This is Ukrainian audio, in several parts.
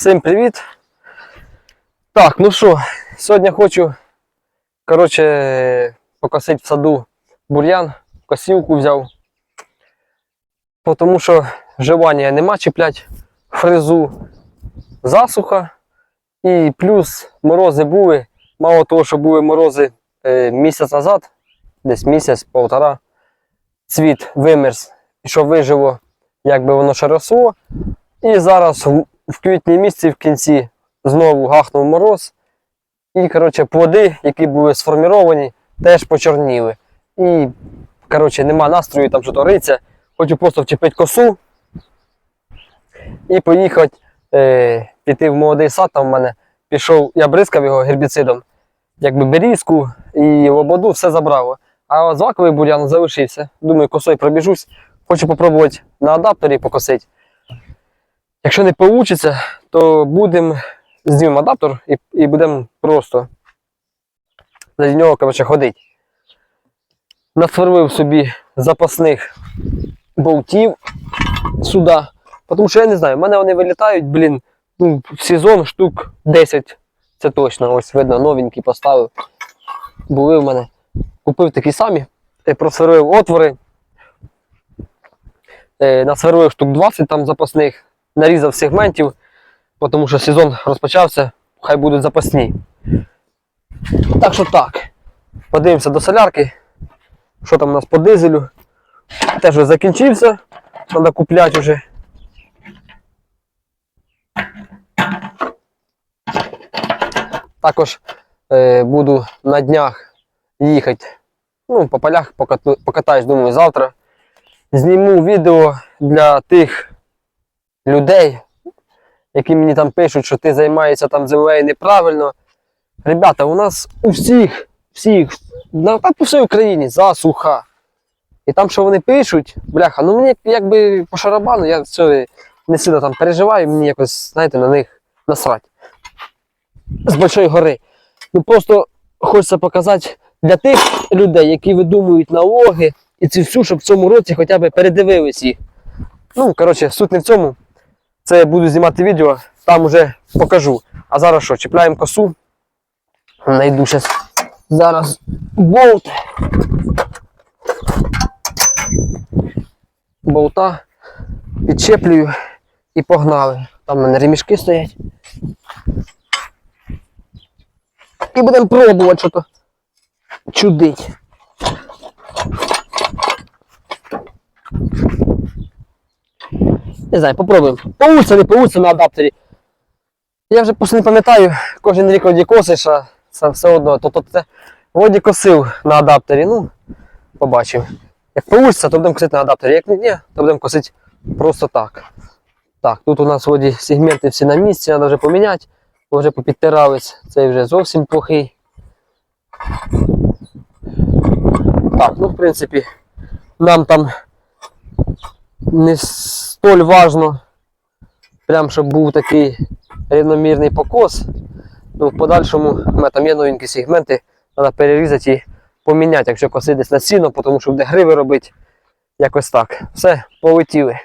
Всім привіт! Так, ну що, сьогодні хочу, коротше, покосити в саду бур'ян, косівку взяв. Тому що живання нема чіплять фрезу засуха. І плюс морози були. Мало того, що були морози е, місяць назад, десь місяць-полтора, цвіт вимерз, і що вижило, якби воно ще росло. І зараз в, квітні місяці в кінці знову гахнув мороз. І, коротше, плоди, які були сформіровані, теж почорніли. І, коротше, нема настрою там що риться. Хочу просто вчепити косу і поїхати е, піти в молодий сад. Там в мене пішов, я бризкав його гербіцидом, якби берізку і лободу все забрало. А злаковий бур'ян залишився. Думаю, косою пробіжусь. Хочу попробувати на адапторі покосити. Якщо не вийде, то будемо знімемо адаптер і, і будемо просто за нього коротше, ходити. Насверлив собі запасних болтів сюди. Тому що я не знаю, в мене вони вилітають, блін, ну, в сезон штук 10. Це точно. Ось видно, новенькі поставив. Були в мене. Купив такі самі, е, просверлив отвори. Е, Насверлив штук 20 там запасних, нарізав сегментів, тому що сезон розпочався, хай будуть запасні. Так що так. Подивимося до солярки. Що там у нас по дизелю? Теж закінчився. Треба купляти вже. Також е, буду на днях їхати. Ну, по полях покатаюсь, думаю, завтра. Зніму відео для тих людей, які мені там пишуть, що ти займаєшся там землею неправильно. Ребята, у нас у всіх, всіх, на так по всій Україні засуха. І там, що вони пишуть, бляха, ну мені якби по шарабану, я все не сильно там переживаю, мені якось, знаєте, на них насрать. З Большої гори. Ну просто хочеться показати для тих людей, які видумують налоги і ці всю, щоб в цьому році хоча б передивились їх. Ну, коротше, суть не в цьому. Це я буду знімати відео, там уже покажу. А зараз що, чіпляємо косу. Найду щас зараз болт. Болта підчеплюю і погнали. Там в мене ремішки стоять. І будемо пробувати що то чудить. Не знаю, попробуємо. Получиться, не получиться на адаптері. Я вже просто не пам'ятаю, кожен рік воді косиш, а це все одно. Тобто це воді косив на адаптері. Ну, побачимо. Як вийде, то будемо косити на адаптері. Як ні, то будемо косити просто так. Так, тут у нас воді сегменти всі на місці, треба вже поміняти. Вже попідтирались. Цей вже зовсім плохий. Так, ну в принципі, нам там не столь важно, прям щоб був такий рівномірний покос. Ну, в подальшому у там є новенькі сегменти, треба перерізати і поміняти, якщо коси десь на сіно, тому що буде гриви робити. Якось так. Все, полетіли.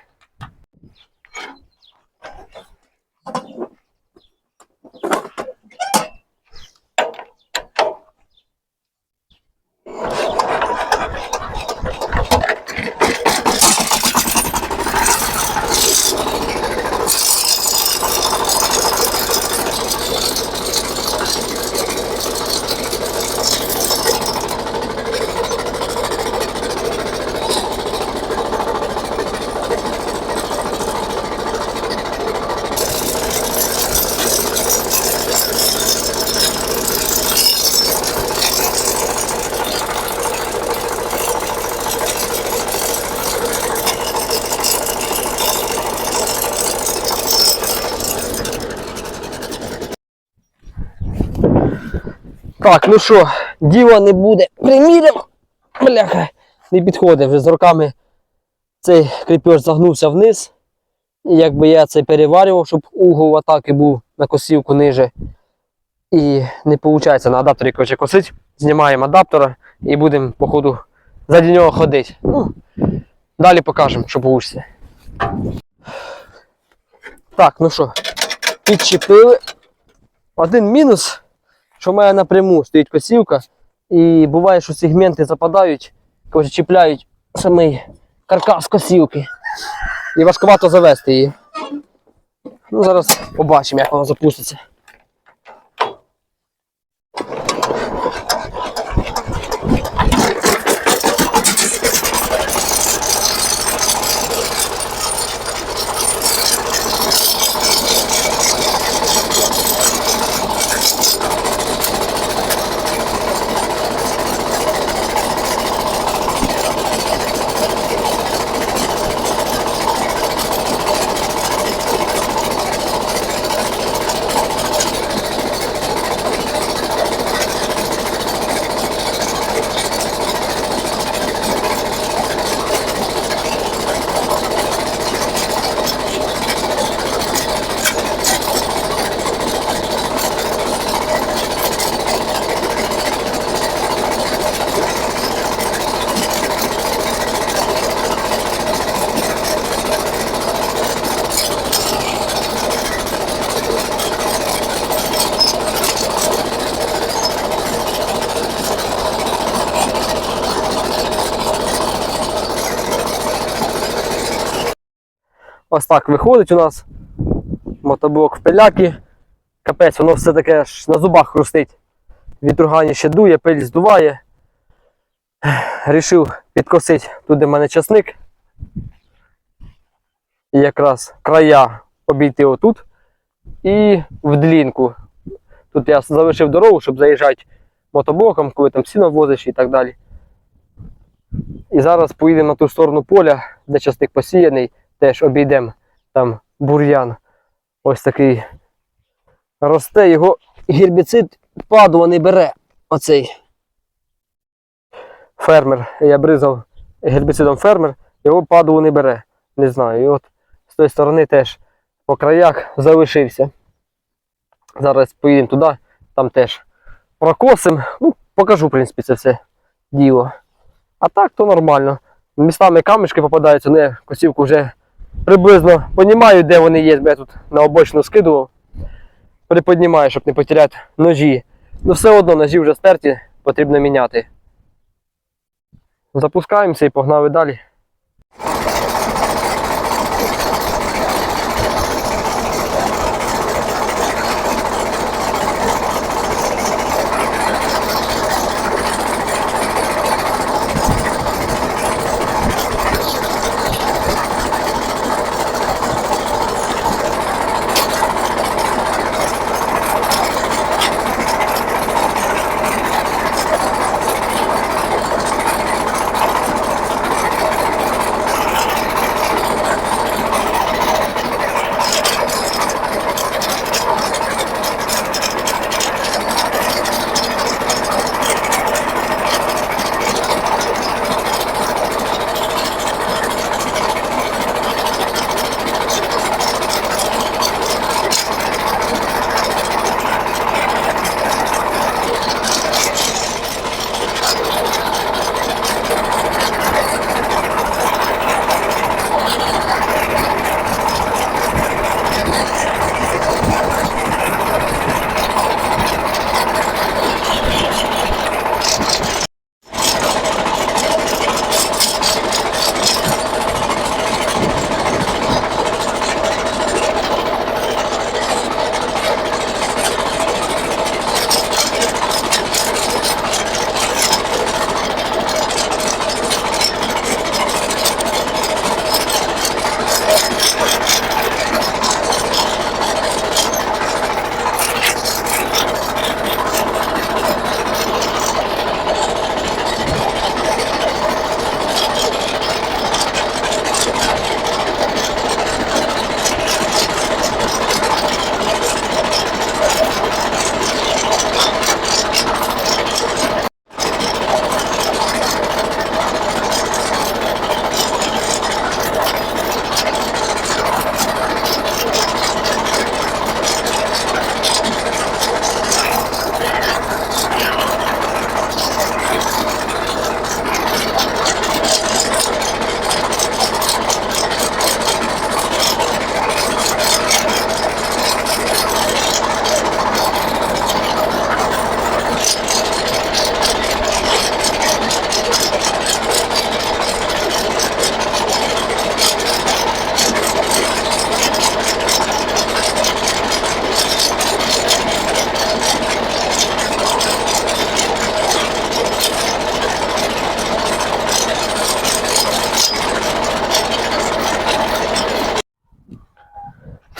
Так, ну що, діла не буде. Приміряв. Бляха, не підходить вже з роками. Цей кріпеж загнувся вниз. І якби я це переварював, щоб угол атаки був на косівку ниже. І не виходить на адапторі коротше, косить. Знімаємо адаптера і будемо, походу, заді нього ходити. Ну, далі покажемо, що вийде. Так, ну що, підчепили. Один мінус, що в мене напряму стоїть косівка, і буває, що сегменти западають, коротше, чіпляють самий каркас косівки. І важкувато завести її. Ну, зараз побачимо, як воно запуститься. Ось так виходить у нас. Мотоблок в пиляки. Капець, воно все таке аж на зубах хрустить. Вітругані ще дує, пиль здуває. Рішив підкосити туди в мене часник. І якраз края обійти отут. І в длінку. Тут я залишив дорогу, щоб заїжджати мотоблоком, коли там сіно возиш і так далі. І зараз поїдемо на ту сторону поля, де часник посіяний, теж обійдемо там бур'ян. Ось такий росте, його гербіцид падува не бере. Оцей фермер. Я бризав гербіцидом фермер, його падуву не бере. Не знаю. І от з тої сторони теж по краях залишився. Зараз поїдемо туди, там теж прокосимо. Ну, покажу, в принципі, це все діло. А так то нормально. Містами камешки попадаються, ну я косівку вже приблизно розумію, де вони є, бо я тут на обочину скидував. Приподнімаю, щоб не потеряти ножі. Ну все одно ножі вже стерті, потрібно міняти. Запускаємося і погнали далі.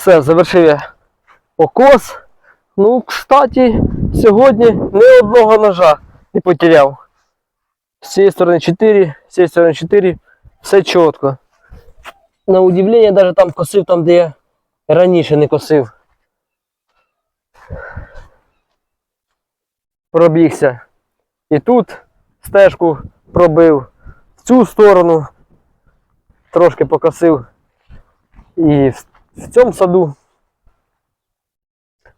Все, завершив я окос. Ну, кстати, сьогодні ні одного ножа не потеряв. З цієї сторони 4, з цієї сторони 4, все чітко. На удивлення, навіть там косив, там, де я раніше не косив. Пробігся. І тут стежку пробив, в цю сторону трошки покосив. І в, цьому саду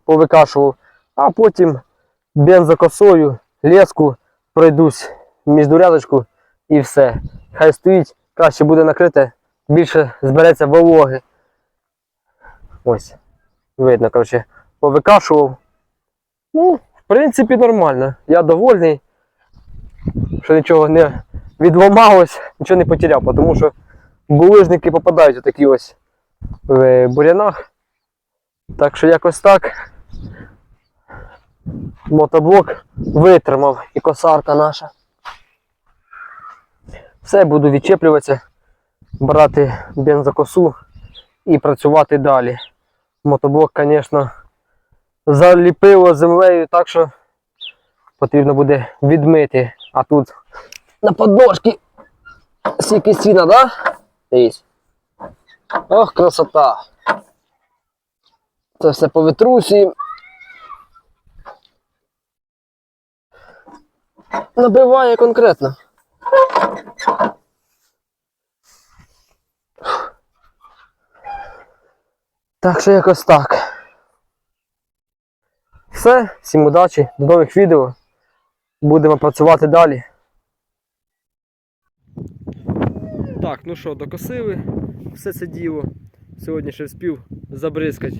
повикашував, а потім бензокосою, леску пройдусь між рядочку і все. Хай стоїть, краще буде накрите, більше збереться вологи. Ось, видно, коротше, повикашував. Ну, в принципі, нормально. Я довольний, що нічого не відламалось, нічого не потеряв, тому що булижники попадають такі ось в бурянах. Так що якось так. Мотоблок витримав і косарка наша. Все, буду відчеплюватися, брати бензокосу і працювати далі. Мотоблок, звісно, заліпило землею, так що потрібно буде відмити. А тут на подножці скільки сіна, да? Дивись. Ох, красота. Це все по витрусі. Набиває конкретно. Так що якось так. Все, всім удачі, до нових відео. Будемо працювати далі. Так, ну що, докосили все це діло. Сьогодні ще вспів забризкати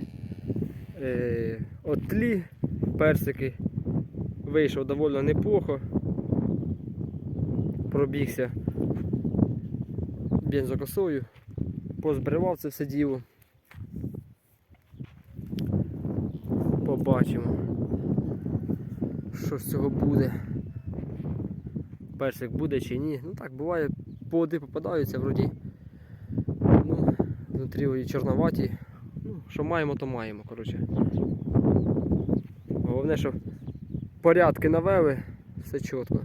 е, от тлі, персики. Вийшов доволі неплохо. Пробігся бензокосою, позбривав це все діло. Побачимо, що з цього буде. Персик буде чи ні. Ну так, буває, плоди попадаються вроді. Внутрі вони чорноваті. Ну, що маємо, то маємо, коротше. Головне, що порядки навели, все чітко.